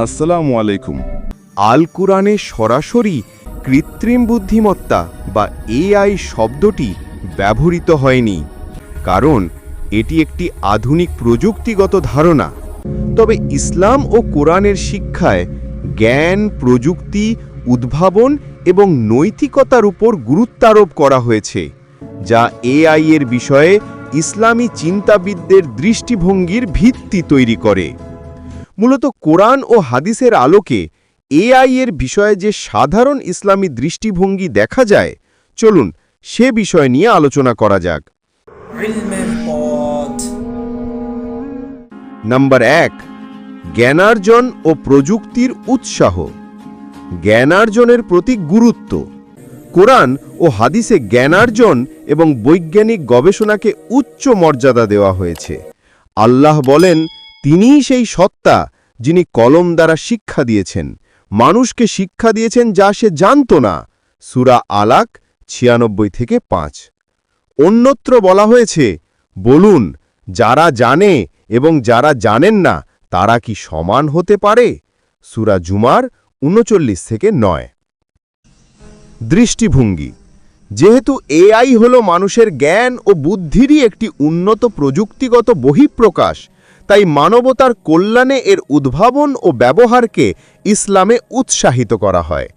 আসসালামু আলাইকুম। আল কুরআনে সরাসরি কৃত্রিম বুদ্ধিমত্তা বা এআই শব্দটি ব্যবহৃত হয়নি, কারণ এটি একটি আধুনিক প্রযুক্তিগত ধারণা। তবে ইসলাম ও কোরআনের শিক্ষায় জ্ঞান, প্রযুক্তি, উদ্ভাবন এবং নৈতিকতার উপর গুরুত্বারোপ করা হয়েছে, যা এআই এর বিষয়ে ইসলামী চিন্তাবিদদের দৃষ্টিভঙ্গির ভিত্তি তৈরি করে। মূলত কোরআন ও হাদিসের আলোকে এআই এর বিষয়ে যে সাধারণ ইসলামী দৃষ্টিভঙ্গি দেখা যায় চলুন সে বিষয় নিয়ে আলোচনা করা যাক। নাম্বার এক জ্ঞানার্জন ও প্রযুক্তির উৎসাহ। জ্ঞানার্জনের প্রতি গুরুত্ব। কোরআন ও হাদিসে জ্ঞানার্জন এবং বৈজ্ঞানিক গবেষণাকে উচ্চ মর্যাদা দেওয়া হয়েছে। আল্লাহ বলেন তিনিই সেই সত্তা যিনি কলম দ্বারা শিক্ষা দিয়েছেন। মানুষকে শিক্ষা দিয়েছেন যা সে জানত না। সুরা আলাক ছিয়ানব্বই থেকে পাঁচ। অন্যত্র বলা হয়েছে, বলুন, যারা জানে এবং যারা জানেন না, তারা কি সমান হতে পারে? সুরা জুমার উনচল্লিশ থেকে নয়। দৃষ্টিভঙ্গি, যেহেতু এআই হল মানুষের জ্ঞান ও বুদ্ধিরই একটি উন্নত প্রযুক্তিগত বহিঃপ্রকাশ তাই মানবতার কল্যাণে এর উদ্ভাবন ও ব্যবহারকে ইসলামে উৎসাহিত করা হয়।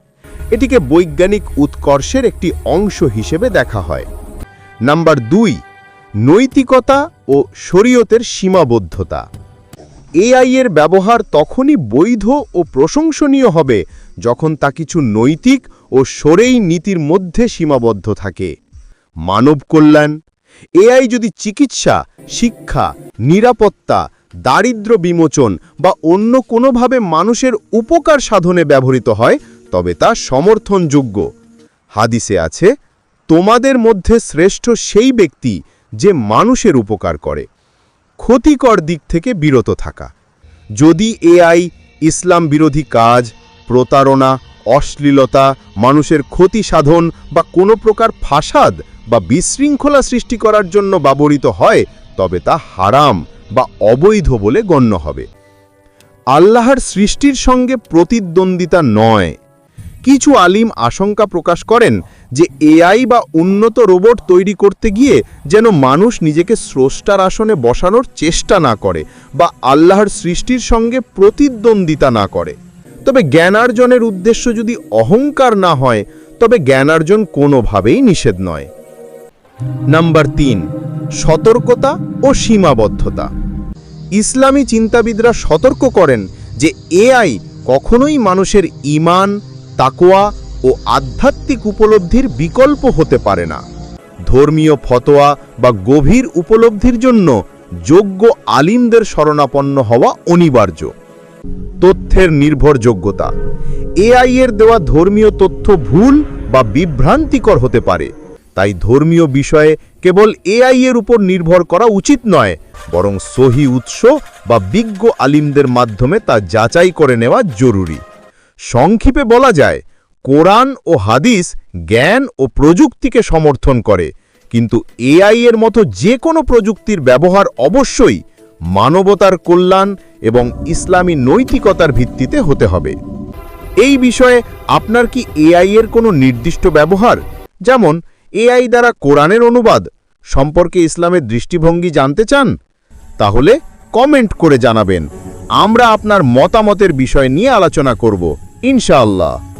এটিকে বৈজ্ঞানিক উৎকর্ষের একটি অংশ হিসেবে দেখা হয়। নাম্বার দুই, নৈতিকতা ও শরীয়তের সীমাবদ্ধতা। এআই এর ব্যবহার তখনই বৈধ ও প্রশংসনীয় হবে যখন তা কিছু নৈতিক ও সরেই নীতির মধ্যে সীমাবদ্ধ থাকে। মানব কল্যাণ, এআই যদি চিকিৎসা, শিক্ষা, নিরাপত্তা দারিদ্র বিমোচন বা অন্য কোনোভাবে মানুষের উপকার সাধনে ব্যবহৃত হয়, তবে তা সমর্থনযোগ্য। হাদিসে আছে, তোমাদের মধ্যে শ্রেষ্ঠ সেই ব্যক্তি যে মানুষের উপকার করে। ক্ষতিকর দিক থেকে বিরত থাকা। যদি এআই, ইসলাম বিরোধী কাজ, প্রতারণা, অশ্লীলতা, মানুষের ক্ষতি সাধন বা কোনো প্রকার ফাসাদ বা বিশৃঙ্খলা সৃষ্টি করার জন্য ব্যবহৃত হয়, তবে তা হারাম। বা অবৈধ বলে গণ্য হবে। আল্লাহর সৃষ্টির সঙ্গে প্রতিদ্বন্দ্বিতা নয়। কিছু আলিম আশঙ্কা প্রকাশ করেন যে এআই বা উন্নত রোবট তৈরি করতে গিয়ে যেন মানুষ নিজেকে স্রষ্টার আসনে বসানোর চেষ্টা না করে বা আল্লাহর সৃষ্টির সঙ্গে প্রতিদ্বন্দ্বিতা না করে। তবে জ্ঞানার্জনের উদ্দেশ্য যদি অহংকার না হয়, তবে জ্ঞানার্জন কোনোভাবেই নিষেধ নয়। নাম্বার তিন সতর্কতা ও সীমাবদ্ধতা। ইসলামী চিন্তাবিদরা সতর্ক করেন যে এআই কখনোই মানুষের ইমান তাকোয়া ও আধ্যাত্মিক উপলব্ধির বিকল্প হতে পারে না। ধর্মীয় ফতোয়া বা গভীর উপলব্ধির জন্য যোগ্য আলিমদের শরণাপন্ন হওয়া অনিবার্য। তথ্যের নির্ভরযোগ্যতা। এআই এর দেওয়া ধর্মীয় তথ্য ভুল বা বিভ্রান্তিকর হতে পারে। তাই ধর্মীয় বিষয়ে কেবল এআই এর উপর নির্ভর করা উচিত নয়, বরং সহি উৎস বা বিজ্ঞ আলিমদের মাধ্যমে তা যাচাই করে নেওয়া জরুরি। সংক্ষেপে বলা যায়, কোরআন ও হাদিস জ্ঞান ও প্রযুক্তিকে সমর্থন করে, কিন্তু এআই এর মতো যে কোনো প্রযুক্তির ব্যবহার অবশ্যই মানবতার কল্যাণ এবং ইসলামী নৈতিকতার ভিত্তিতে হতে হবে। এই বিষয়ে আপনার কি এআই এর কোনো নির্দিষ্ট ব্যবহার? যেমন এআই দ্বারা কোরআনের অনুবাদ সম্পর্কে ইসলামের দৃষ্টিভঙ্গি জানতে চান? তাহলে কমেন্ট করে জানাবেন। আমরা আপনার মতামতের বিষয় নিয়ে আলোচনা করব, ইনশাআল্লাহ।